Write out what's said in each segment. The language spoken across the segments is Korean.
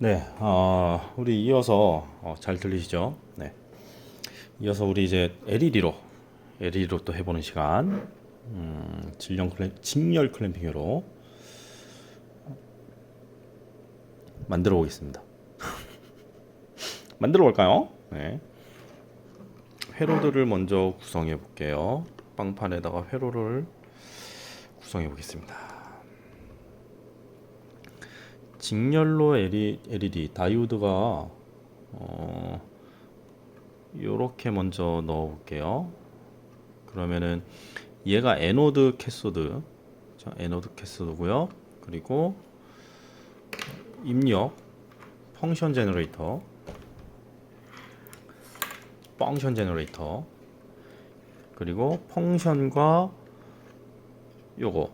네, 어, 우리 이어서 어, 잘 들리시죠? 네, 이어서 우리 이제 LED로 LED로 또 해보는 시간, 음, 진령 클램, 직렬 클램핑으로 만들어 보겠습니다. 만들어 볼까요? 네, 회로들을 먼저 구성해 볼게요. 빵판에다가 회로를 구성해 보겠습니다. 직렬로 LED 다이오드가 어 요렇게 먼저 넣어 볼게요. 그러면은 얘가 에노드 캐소드 자, 에노드 캐소드고요. 그리고 입력 펑션 제너레이터 펑션 제너레이터 그리고 펑션과 요거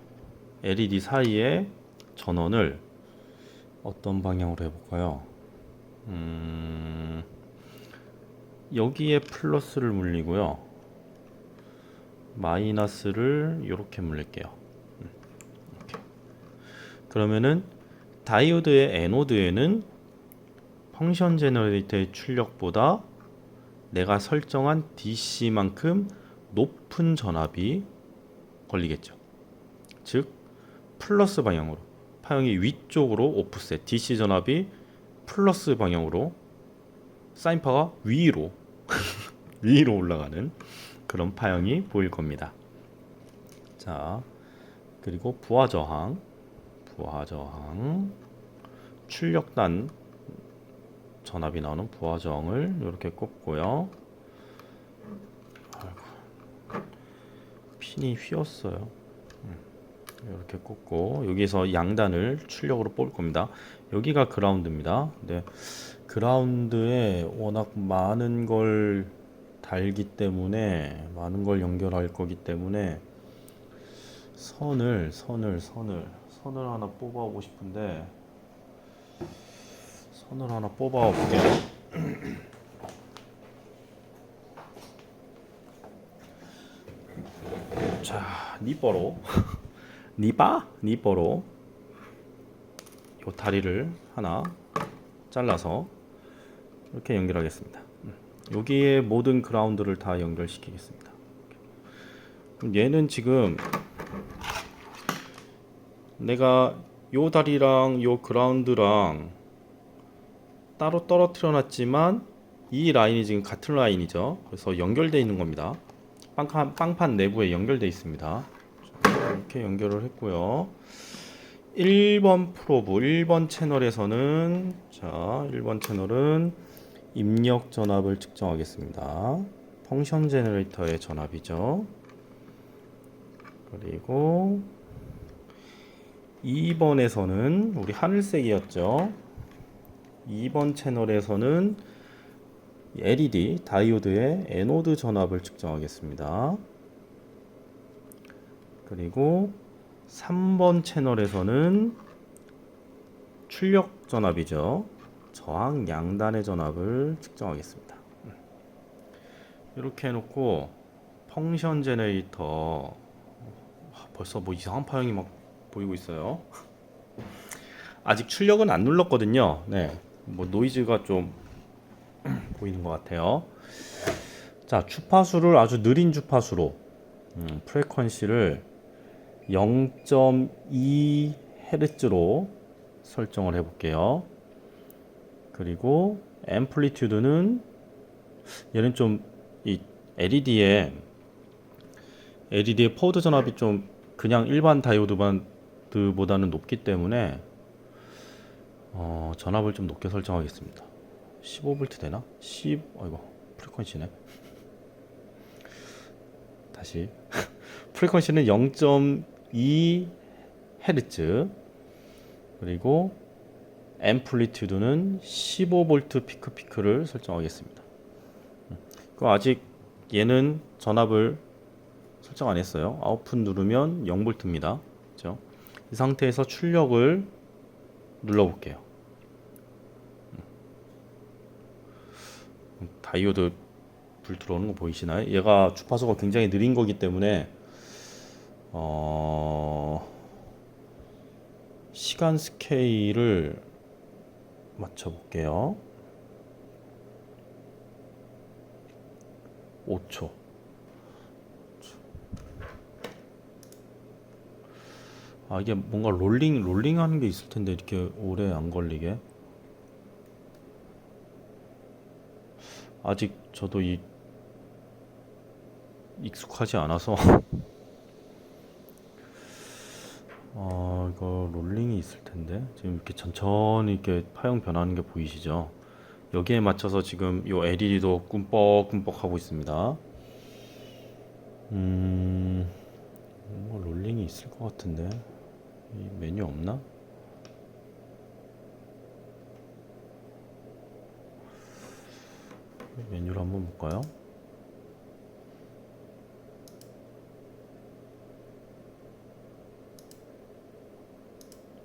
LED 사이에 전원을 어떤 방향으로 해볼까요? 음, 여기에 플러스를 물리고요. 마이너스를 이렇게 물릴게요. 음, 이렇게. 그러면은 다이오드의 에노드에는 펑션 제너레이터의 출력보다 내가 설정한 DC만큼 높은 전압이 걸리겠죠. 즉 플러스 방향으로 파형이 위쪽으로 오프셋 DC 전압이 플러스 방향으로 사인파가 위로 위로 올라가는 그런 파형이 보일 겁니다. 자 그리고 부하 저항 부하 저항 출력단 전압이 나오는 부하 저항을 이렇게 꼽고요. 아이고, 핀이 휘었어요. 이렇게 꽂고 여기서 양단을 출력으로 뽑을 겁니다. 여기가 그라운드입니다. 네, 그라운드에 워낙 많은 걸 달기 때문에 많은 걸 연결할 거기 때문에 선을 선을 선을 선을 하나 뽑아오고 싶은데 선을 하나 뽑아 볼게요. 자, 니뻐로 니바 니버로 요 다리를 하나 잘라서 이렇게 연결하겠습니다. 음, 여기에 모든 그라운드를 다 연결시키겠습니다. 얘는 지금 내가 요 다리랑 요 그라운드랑 따로 떨어뜨려 놨지만 이 라인이 지금 같은 라인이죠. 그래서 연결되어 있는 겁니다. 빵판, 빵판 내부에 연결되어 있습니다. 이렇게 연결을 했고요. 1번 프로브 1번 채널에서는 자 1번 채널은 입력 전압을 측정하겠습니다. 펑션 제너레이터의 전압이죠. 그리고 2번에서는 우리 하늘색이었죠. 2번 채널에서는 LED 다이오드의 에노드 전압을 측정하겠습니다. 그리고 3번 채널에서는 출력 전압이죠. 저항 양단의 전압을 측정하겠습니다. 이렇게 해놓고 펑션 제네레이터 벌써 뭐 이상한 파형이 막 보이고 있어요. 아직 출력은 안 눌렀거든요. 네, 뭐 노이즈가 좀 보이는 것 같아요. 자, 주파수를 아주 느린 주파수로 음, 프레퀀시를 0.2Hz로 설정을 해볼게요. 그리고 앰플리튜드는 얘는 좀 이 LED에 LED의 포드 전압이 좀 그냥 일반 다이오드보다는 높기 때문에 어, 전압을 좀 높게 설정하겠습니다. 15V 되나? 10 아이고 프리퀀시네. 다시 프리퀀시는 0.2Hz 그리고 앰플리튜드는 15V 피크 피크를 설정하겠습니다. 그 아직 얘는 전압을 설정 안 했어요. 아웃풋 누르면 0V입니다. 그렇죠? 이 상태에서 출력을 눌러 볼게요. 다이오드 불 들어오는 거 보이시나요? 얘가 주파수가 굉장히 느린 거기 때문에 어, 시간 스케일을 맞춰 볼게요. 5초. 아 이게 뭔가 롤링 롤링 하는 게 있을 텐데 이렇게 오래 안 걸리게. 아직 저도 이 익숙하지 않아서 어 이거 롤링이 있을 텐데 지금 이렇게 천천히 이렇게 파형 변하는 게 보이시죠? 여기에 맞춰서 지금 요 LED도 꿈뻑꿈뻑 하고 있습니다. 음, 뭐 롤링이 있을 것 같은데 이 메뉴 없나? 메뉴를 한번 볼까요?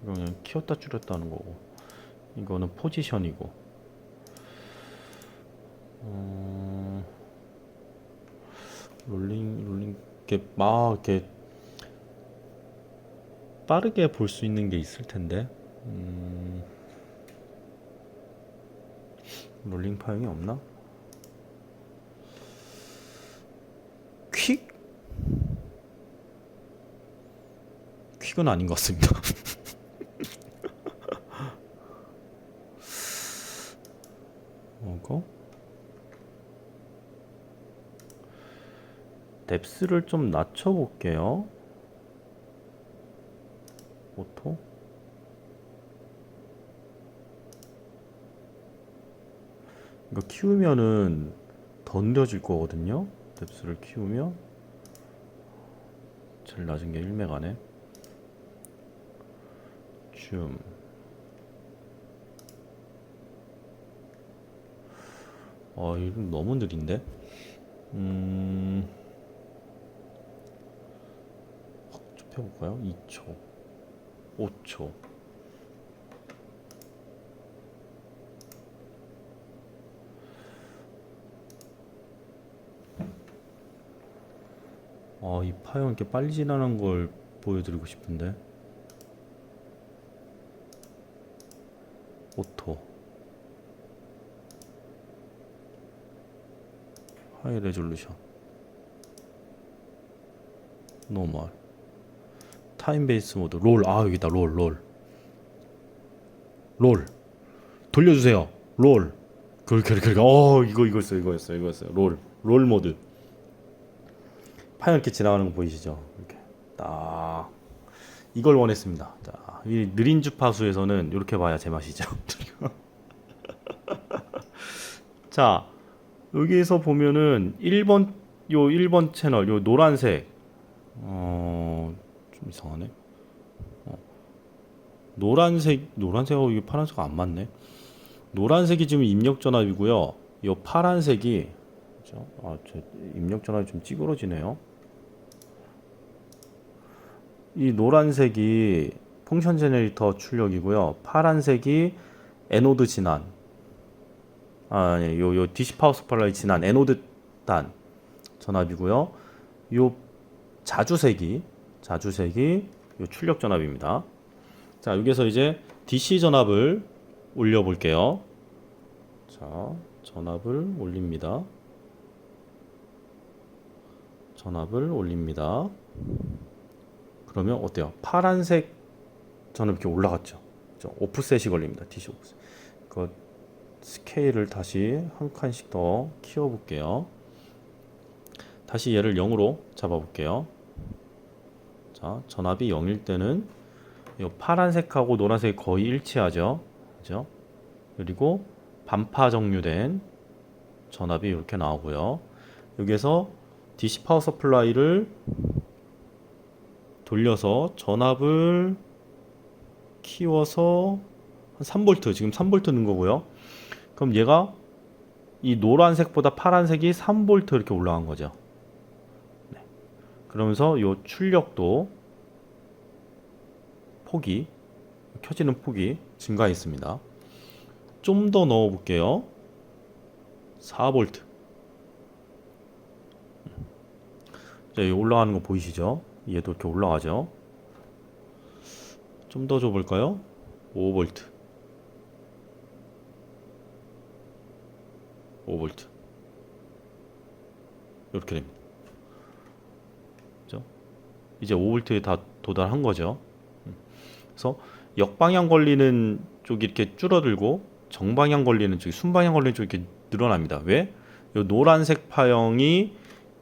이거 그냥 키웠다 줄였다 하는 거고 이거는 포지션이고 어... 롤링 롤링 이렇게 막 이렇게 빠르게 볼 수 있는 게 있을 텐데 음... 롤링 파형이 없나? 퀵? 퀵은 아닌 것 같습니다. 이거 뎁스를 좀 낮춰 볼게요. 오토 이거 키우면은 더 느려질 거거든요. 뎁스를 키우면 제일 낮은 게 1메가네. 줌 어, 이거 너무 느린데? 음, 확 좁혀볼까요? 2초, 5초. 아, 이 파형 이렇게 빨리 지나는 걸 보여드리고 싶은데. 오토. 하이 레졸루션 노멀 타임 베이스 모드 롤 아 여기다 롤 롤 롤 돌려주세요. 롤 그렇게 그렇게 어 이거 이거였어 이거였어 이거였어 롤 롤 모드 파열 이렇게 지나가는 거 보이시죠? 이렇게. 딱. 이걸 원했습니다. 자, 이 느린 주파수에서는 이렇게 봐야 제맛이죠. 자 여기에서 보면은 1번 요 1번 채널 요 노란색 어 좀 이상하네. 어. 노란색 노란색하고 이게 파란색 안 맞네. 노란색이 지금 입력 전압이고요. 요 파란색이? 아, 저 입력 전압이 좀 찌그러지네요. 이 노란색이 펑션 제네레이터 출력이고요. 파란색이 에노드 진환 아, 아니, 요, 요 DC 파워 스플라이 지난 에노드 단 전압이고요. 요 자주색이 자주색이 요 출력 전압입니다. 자, 여기서 이제 DC 전압을 올려 볼게요. 자, 전압을 올립니다. 전압을 올립니다. 그러면 어때요? 파란색 전압 이렇게 올라갔죠. 오프셋이 걸립니다. DC 오프셋. 그 스케일을 다시 한 칸씩 더 키워 볼게요. 다시 얘를 0으로 잡아 볼게요. 자, 전압이 0일 때는 이 파란색하고 노란색이 거의 일치하죠. 그죠? 그리고 반파 정류된 전압이 이렇게 나오고요. 여기에서 DC 파워 서플라이를 돌려서 전압을 키워서 한 3V 지금 3V 넣은 거고요. 그럼 얘가 이 노란색보다 파란색이 3V 이렇게 올라간 거죠. 네. 그러면서 요 출력도 폭이 켜지는 폭이 증가했습니다. 좀 더 넣어 볼게요. 4V. 자, 이 올라가는 거 보이시죠? 얘도 이렇게 올라가죠. 좀 더 줘 볼까요? 5V. 5볼트 이렇게 됩니다. 그죠? 이제 5볼트에 다 도달한 거죠. 음. 그래서 역방향 걸리는 쪽이 이렇게 줄어들고 정방향 걸리는 쪽이 순방향 걸리는 쪽이 이렇게 늘어납니다. 왜? 이 노란색 파형이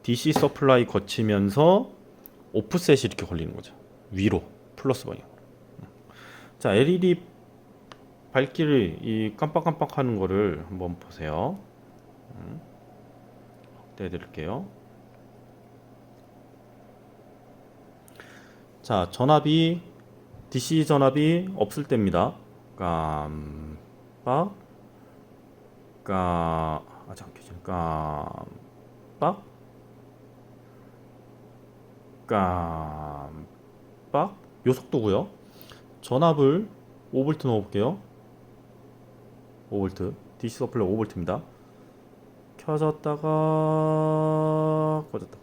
DC 서플라이 거치면서 오프셋이 이렇게 걸리는 거죠. 위로 플러스 방향. 자, LED 밝기를 이 깜빡깜빡하는 거를 한번 보세요. 음. 확대해 드릴게요. 자, 전압이 DC 전압이 없을 때입니다. 깜빡 깜 아, 잠깐 켜지네. 깜빡 깜빡 요 속도고요. 전압을 5V 넣어 볼게요. 5V DC 서플라이 5V입니다. 켜졌다가 꺼졌다.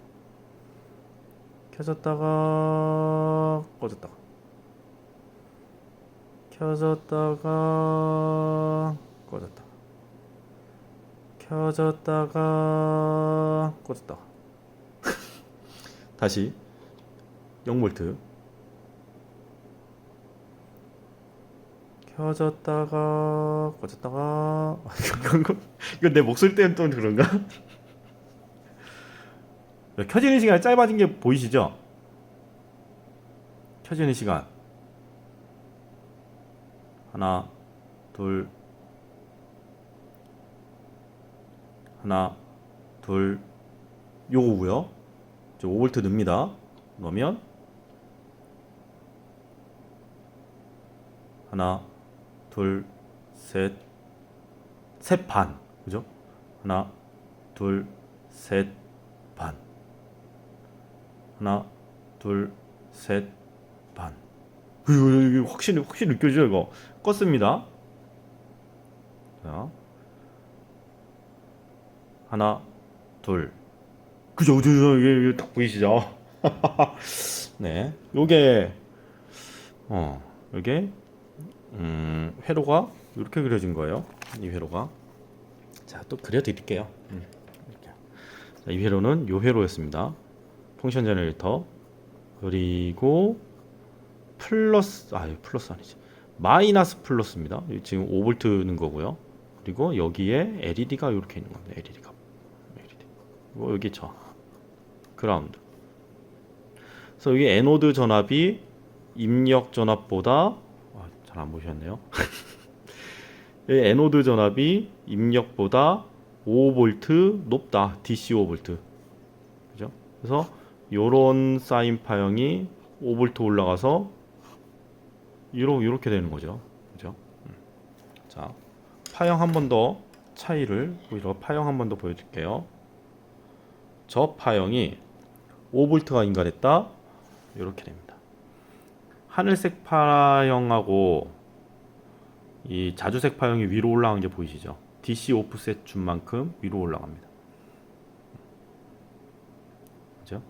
켜졌다가 꺼졌다가 켜졌다가 꺼졌다. 켜졌다가 꺼졌다. 다시 0V 켜졌다가 꺼졌다가 이거 내 목소리 때문에 또 그런가? 켜지는 시간이 짧아진 게 보이시죠? 켜지는 시간 하나 둘 하나 둘 요거고요. 이제 5V 넣습니다. 넣으면 하나 둘, 셋, 셋 반. 그죠? 하나, 둘, 셋, 반. 하나, 둘, 셋, 반. 이거, 확실히, 확실히 느껴져요, 이거. 껐습니다. 자. 하나, 둘. 그죠, 그죠. 이게, 이게 딱 보이시죠? 네. 요게, 어, 요게 음, 회로가 이렇게 그려진 거예요. 이 회로가. 자, 또 그려드릴게요. 음. 자, 이 회로는 요 회로였습니다. 펑션 제너레이터. 그리고 플러스, 아, 플러스 아니지. 마이너스 플러스입니다. 지금 5V는 거고요. 그리고 여기에 LED가 이렇게 있는 겁니다. LED가. LED. 그리고 여기 저 그라운드. 그래서 여기 에노드 전압이 입력 전압보다 잘안 보셨네요. 에노드 전압이 입력보다 5V 높다. DC 5V. 그죠? 그래서 요런 사인 파형이 5V 올라가서 이러, 이렇게 되는 거죠. 그죠? 음. 자, 파형 한 번 더 차이를 보이러 파형 한 번 더 보여줄게요. 저 파형이 5V가 인가됐다. 이렇게 됩니다. 하늘색 파형하고 이 자주색 파형이 위로 올라간 게 보이시죠? DC 오프셋 준 만큼 위로 올라갑니다. 그죠?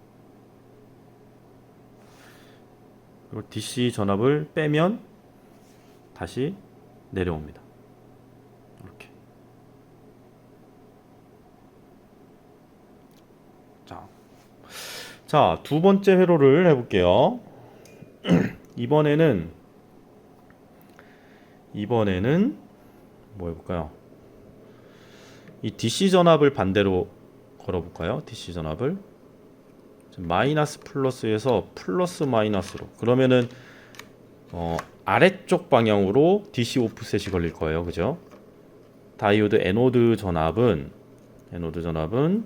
그리고 DC 전압을 빼면 다시 내려옵니다. 이렇게. 자, 자, 두 번째 회로를 해 볼게요. 이번에는 이번에는 뭐 해볼까요? 이 DC 전압을 반대로 걸어볼까요? DC 전압을 마이너스 플러스에서 플러스 마이너스로 그러면은 어, 아래쪽 방향으로 DC 오프셋이 걸릴 거예요, 그죠? 다이오드 에노드 전압은 에노드 전압은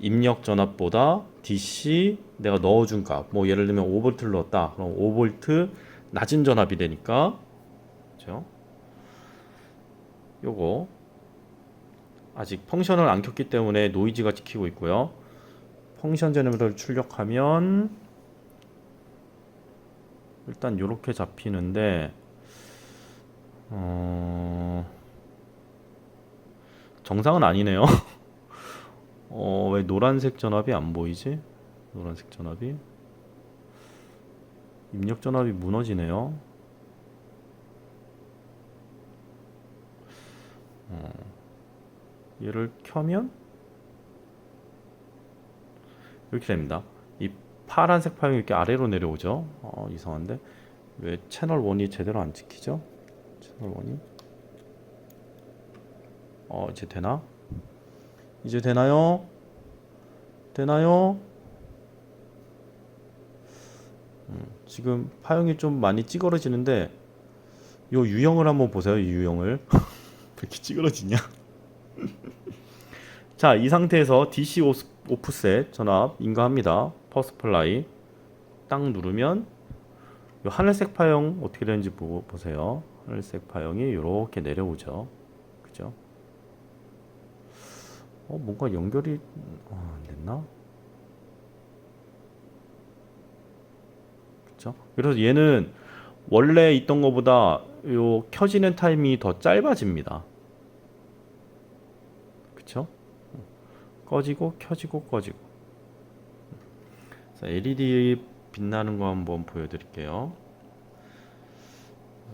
입력 전압보다 DC 내가 넣어준 값, 뭐 예를 들면 5V를 넣었다. 그럼 5V 낮은 전압이 되니까, 그죠? 요거 아직 펑션을 안 켰기 때문에 노이즈가 찍히고 있고요. 펑션 제너레이터를 출력하면 일단 이렇게 잡히는데 어... 정상은 아니네요. 어, 왜 노란색 전압이 안 보이지? 노란색 전압이 입력 전압이 무너지네요. 얘를 켜면 이렇게 됩니다. 이 파란색 파형이 이렇게 아래로 내려오죠. 어, 이상한데 왜 채널 1이 제대로 안 찍히죠? 채널 1이 어 이제 되나? 이제 되나요? 되나요? 음, 지금 파형이 좀 많이 찌그러지는데 요 유형을 한번 보세요. 이 유형을 왜 이렇게 찌그러지냐? 자, 이 상태에서 DC 오프셋 전압 인가합니다. 퍼스플라이 딱 누르면 요 하늘색 파형 어떻게 되는지 보고 보세요. 하늘색 파형이 이렇게 내려오죠. 그죠? 어, 뭔가 연결이 어, 안 됐나? 그죠? 그래서 얘는 원래 있던 것보다 요 켜지는 타이밍이 더 짧아집니다. 그쵸? 꺼지고 켜지고 꺼지고. 자, LED 빛나는 거 한번 보여드릴게요.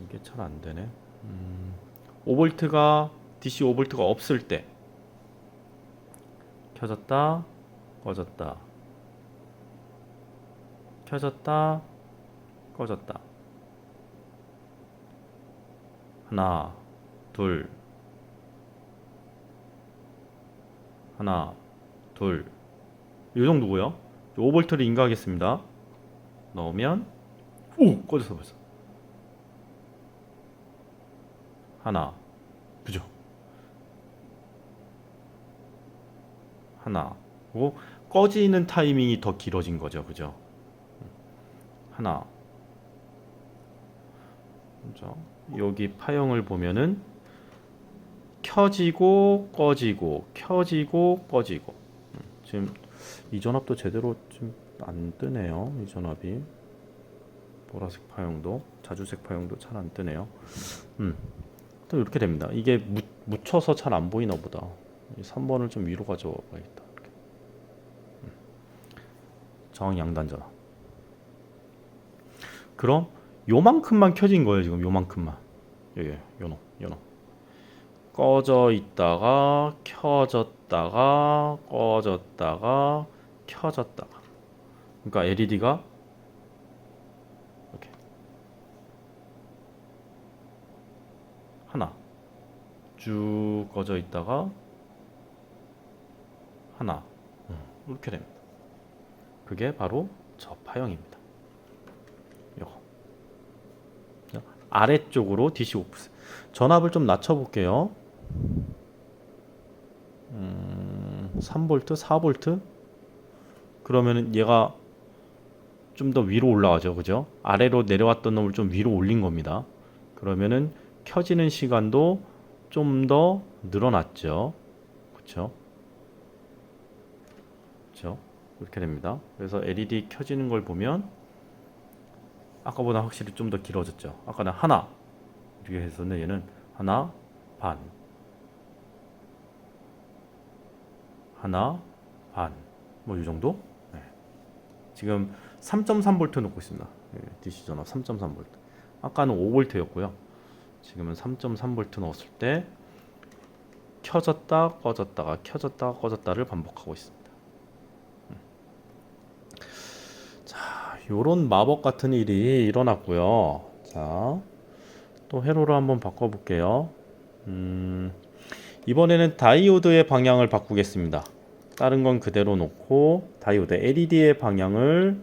이게 잘 안 되네. 음, 5볼트가 DC 5볼트가 없을 때 켜졌다 꺼졌다 켜졌다 꺼졌다 하나 둘 하나 둘. 이 정도고요. 5볼트를 인가하겠습니다. 넣으면 오! 꺼졌어 벌써. 하나. 그죠. 하나. 그리고 꺼지는 타이밍이 더 길어진 거죠. 그죠? 하나. 그죠? 여기 파형을 보면은 켜지고 꺼지고 켜지고 꺼지고. 음, 지금 이 전압도 제대로 좀 안 뜨네요. 이 전압이. 보라색 파형도 자주색 파형도 잘 안 뜨네요. 음 또 이렇게 됩니다. 이게 묻, 묻혀서 잘 안 보이나 보다. 이 3번을 좀 위로 가져와 봐야겠다. 음. 정확 양단 전압. 그럼 요만큼만 켜진 거예요 지금? 요만큼만. 예, 요놈 요놈. 꺼져 있다가 켜졌 다가 꺼졌다가 켜졌다가 그러니까 LED가 이렇게 하나 쭉 꺼져 있다가 하나 음, 이렇게 됩니다. 그게 바로 저 파형입니다. 요거 아래쪽으로 DC 오프 전압을 좀 낮춰볼게요. 음, 3V, 4V 그러면은 얘가 좀 더 위로 올라가죠, 그죠? 아래로 내려왔던 놈을 좀 위로 올린 겁니다. 그러면은 켜지는 시간도 좀 더 늘어났죠, 그렇죠? 그렇죠? 이렇게 됩니다. 그래서 LED 켜지는 걸 보면 아까보다 확실히 좀 더 길어졌죠. 아까는 하나 이렇게 했었는데 얘는 하나 반 하나 반 뭐 이 정도? 네. 지금 3.3V 놓고 있습니다. 예, DC 전압 3.3V. 아까는 5V였고요. 지금은 3.3V 넣었을 때 켜졌다 꺼졌다가 켜졌다 꺼졌다를 반복하고 있습니다. 음. 자, 요런 마법 같은 일이 일어났고요. 자, 또 회로를 한번 바꿔볼게요. 음, 이번에는 다이오드의 방향을 바꾸겠습니다. 다른 건 그대로 놓고 다이오드 LED의 방향을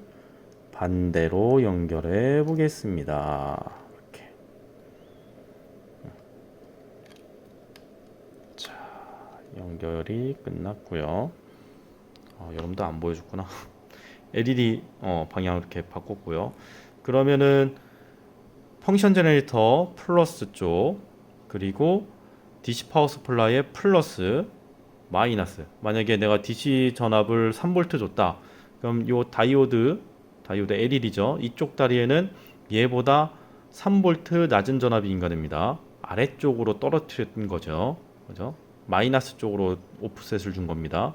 반대로 연결해 보겠습니다. 이렇게. 자, 연결이 끝났고요. 아, 여러분도 안 보여줬구나. LED 어, 방향 이렇게 바꿨고요. 그러면은 펑션 제네레이터 플러스 쪽 그리고 DC 파워 스플라이의 플러스 마이너스 만약에 내가 DC 전압을 3V 줬다. 그럼 요 다이오드 다이오드 LED죠. 이쪽 다리에는 얘보다 3V 낮은 전압이 인가됩니다. 아래쪽으로 떨어뜨린 거죠. 그죠? 마이너스 쪽으로 오프셋을 준 겁니다.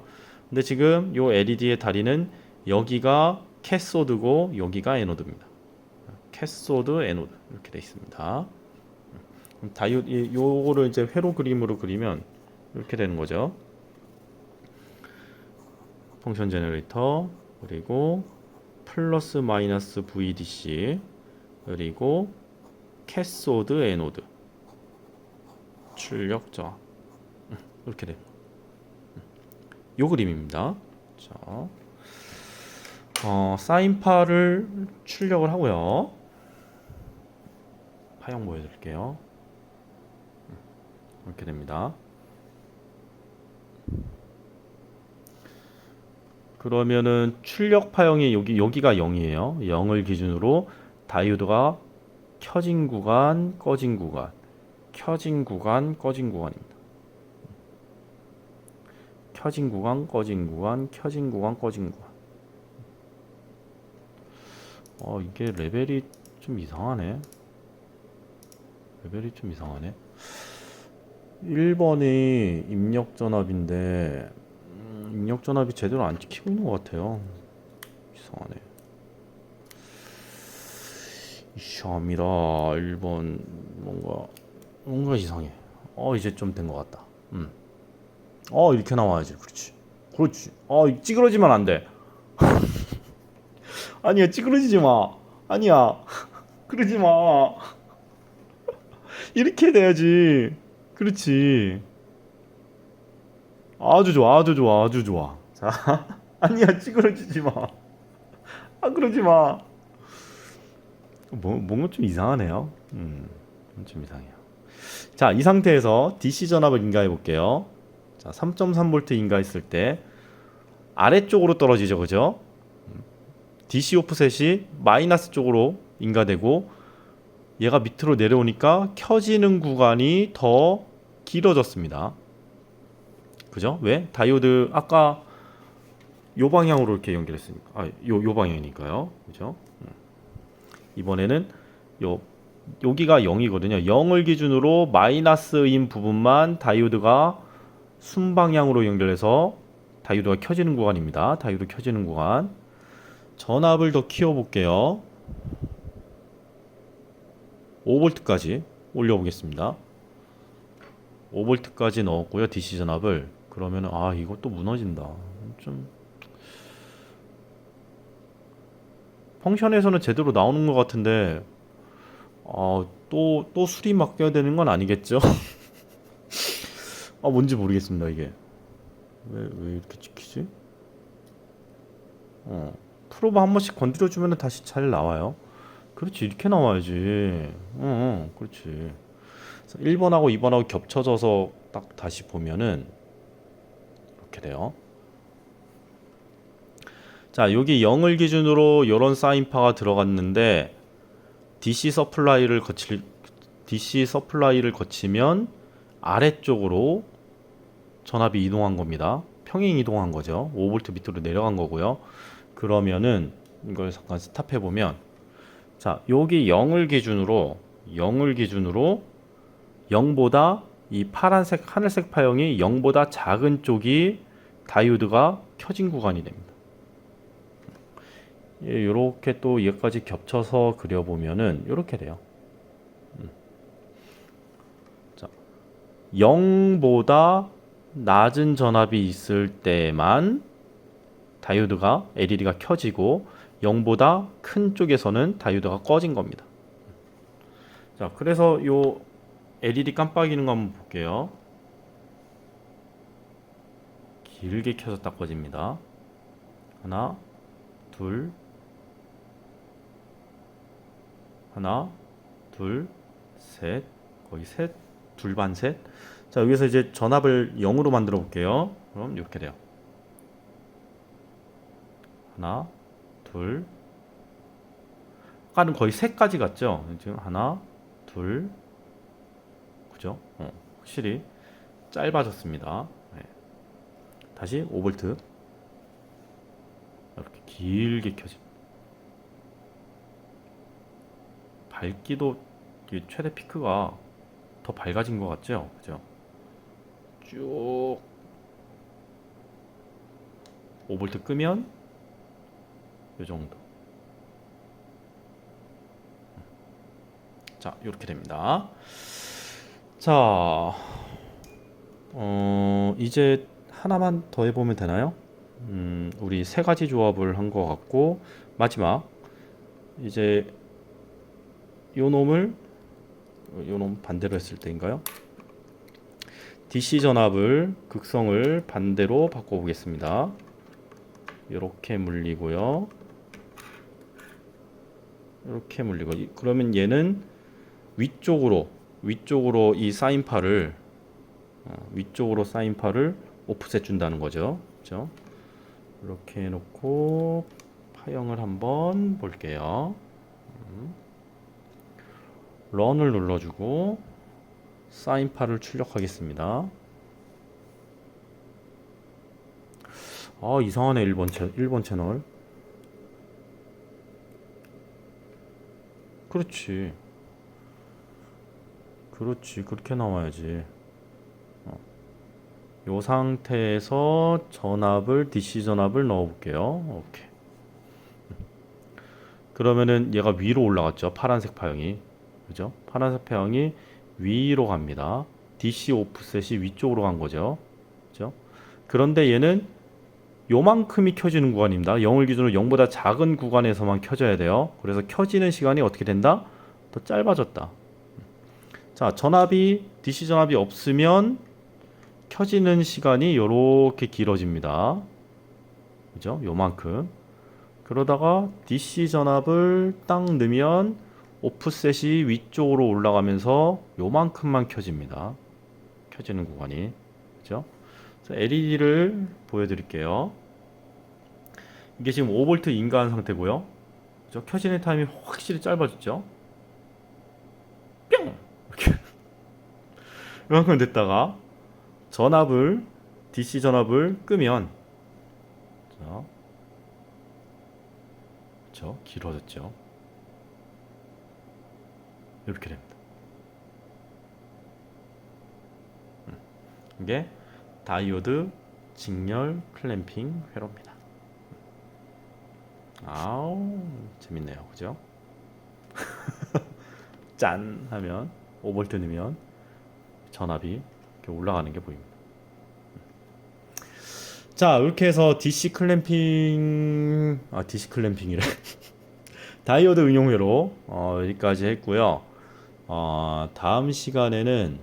근데 지금 요 LED의 다리는 여기가 캐소드고 여기가 에노드입니다. 캐소드 에노드. 이렇게 돼 있습니다. 다이오드 이- 요거를 이제 회로 그림으로 그리면 이렇게 되는 거죠. 펑션 제너레이터 그리고 플러스 마이너스 VDC 그리고 캐소드 에노드 출력 저하 음, 이렇게 돼요. 음, 요 그림입니다. 자, 어, 사인파를 출력을 하고요. 파형 보여드릴게요. 음, 이렇게 됩니다. 그러면은 출력 파형이 여기 여기가 0이에요. 0을 기준으로 다이오드가 켜진 구간, 꺼진 구간, 켜진 구간, 꺼진 구간입니다. 켜진 구간, 꺼진 구간, 켜진 구간, 꺼진 구간. 어, 이게 레벨이 좀 이상하네. 레벨이 좀 이상하네. 1번이 입력 전압인데 음, 입력 전압이 제대로 안 찍히고 있는 것 같아요. 이상하네. 이상합니다. 1번 뭔가 뭔가 이상해. 어 이제 좀 된 것 같다. 음. 어 이렇게 나와야지. 그렇지. 그렇지. 어 찌그러지면 안 돼. 아니야 찌그러지지 마. 아니야. 그러지 마. 이렇게 돼야지. 그렇지. 아주 좋아, 아주 좋아, 아주 좋아. 자, 아니야, 찌그러지지 마. 아, 그러지 마. 뭐, 뭔가 좀 이상하네요. 음, 좀 이상해요. 자, 이 상태에서 DC 전압을 인가해 볼게요. 자, 3.3V 인가했을 때 아래쪽으로 떨어지죠, 그죠? 음, DC 오프셋이 마이너스 쪽으로 인가되고 얘가 밑으로 내려오니까 켜지는 구간이 더 길어졌습니다. 그죠? 왜? 다이오드 아까 요 방향으로 이렇게 연결했으니까 아, 요, 요 방향이니까요. 그죠? 음. 이번에는 요 여기가 0이거든요. 0을 기준으로 마이너스인 부분만 다이오드가 순방향으로 연결해서 다이오드가 켜지는 구간입니다. 다이오드 켜지는 구간. 전압을 더 키워 볼게요. 5V까지 올려 보겠습니다. 5V까지 넣었고요. DC 전압을 그러면 아또 무너진다. 좀 펑션에서는 제대로 나오는 것 같은데 아또또 또 수리 맡겨야 되는 건 아니겠죠? 아 뭔지 모르겠습니다 이게 왜 왜 이렇게 찍히지? 어 프로바 한 번씩 건드려 주면 다시 잘 나와요. 그렇지 이렇게 나와야지. 응, 응 그렇지. 1번하고 2번하고 겹쳐져서 딱 다시 보면은 이렇게 돼요. 자, 여기 0을 기준으로 이런 사인파가 들어갔는데 DC 서플라이를 거칠 DC 서플라이를 거치면 아래쪽으로 전압이 이동한 겁니다. 평행 이동한 거죠. 5V 밑으로 내려간 거고요. 그러면은 이걸 잠깐 스탑해 보면 자, 여기 0을 기준으로 0을 기준으로 0보다 이 파란색 하늘색 파형이 0보다 작은 쪽이 다이오드가 켜진 구간이 됩니다. 이렇게 예, 또 얘까지 겹쳐서 그려보면은 이렇게 돼요. 음. 자, 0보다 낮은 전압이 있을 때만 다이오드가 LED가 켜지고 0보다 큰 쪽에서는 다이오드가 꺼진 겁니다. 자, 그래서 요 LED 깜빡이는 거 한번 볼게요. 길게 딱 꺼집니다. 하나, 둘, 하나, 둘, 셋, 거의 셋, 둘반 셋. 자, 여기서 이제 전압을 0으로 만들어 볼게요. 그럼 이렇게 돼요. 하나, 둘. 아까는 거의 세까지 갔죠. 지금 하나, 둘, 그죠? 어, 확실히 짧아졌습니다. 네. 다시 5V 이렇게 길게 켜집. 밝기도 최대 피크가 더 밝아진 것 같죠? 그죠? 쭉 5V 끄면 이 정도. 자, 이렇게 됩니다. 자, 어, 이제 하나만 더 해보면 되나요? 음, 우리 세 가지 조합을 한 것 같고 마지막 이제 요 놈을 요 놈 반대로 했을 때인가요? DC 전압을 극성을 반대로 바꿔보겠습니다. 이렇게 물리고요. 이렇게 물리고 이- 그러면 얘는 위쪽으로 위쪽으로 이 사인파를 어, 위쪽으로 사인파를 오프셋 준다는 거죠. 그렇죠? 이렇게 해놓고 파형을 한번 볼게요. 음. 런을 눌러주고 사인파를 출력하겠습니다. 아 이상하네 1번 채 1번 채널. 그렇지. 그렇지. 그렇게 나와야지. 어. 요 상태에서 전압을 DC 전압을 넣어 볼게요. 오케이. 그러면은 얘가 위로 올라갔죠. 파란색 파형이. 그죠? 파란색 파형이 위로 갑니다. DC 오프셋이 위쪽으로 간 거죠. 그죠? 그런데 얘는 요만큼이 켜지는 구간입니다. 0을 기준으로 0보다 작은 구간에서만 켜져야 돼요. 그래서 켜지는 시간이 어떻게 된다? 더 짧아졌다. 자, 전압이 DC 전압이 없으면 켜지는 시간이 이렇게 길어집니다. 그죠? 요만큼. 그러다가 DC 전압을 딱 넣으면 오프셋이 위쪽으로 올라가면서 요만큼만 켜집니다. 켜지는 구간이. 그죠? LED를 보여드릴게요. 이게 지금 5V 인가한 상태고요. 그죠? 켜지는 타임이 확실히 짧아졌죠? 뿅! 이렇게. 이만큼 됐다가 전압을 DC 전압을 끄면 자, 그렇죠? 길어졌죠. 이렇게 됩니다. 음. 이게 다이오드 직렬 클램핑 회로입니다. 아우 재밌네요, 그죠? 짠 하면 5V 넣으면 전압이 이렇게 올라가는 게 보입니다. 자 이렇게 해서 DC 클램핑 아 DC 클램핑이래 다이오드 응용회로 어, 여기까지 했고요. 어, 다음 시간에는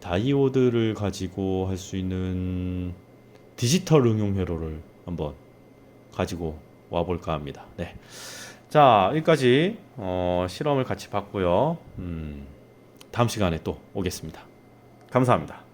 다이오드를 가지고 할 수 있는 디지털 응용 회로를 한번 가지고 와볼까 합니다. 네. 자, 여기까지 어, 실험을 같이 봤고요. 음, 다음 시간에 또 오겠습니다. 감사합니다.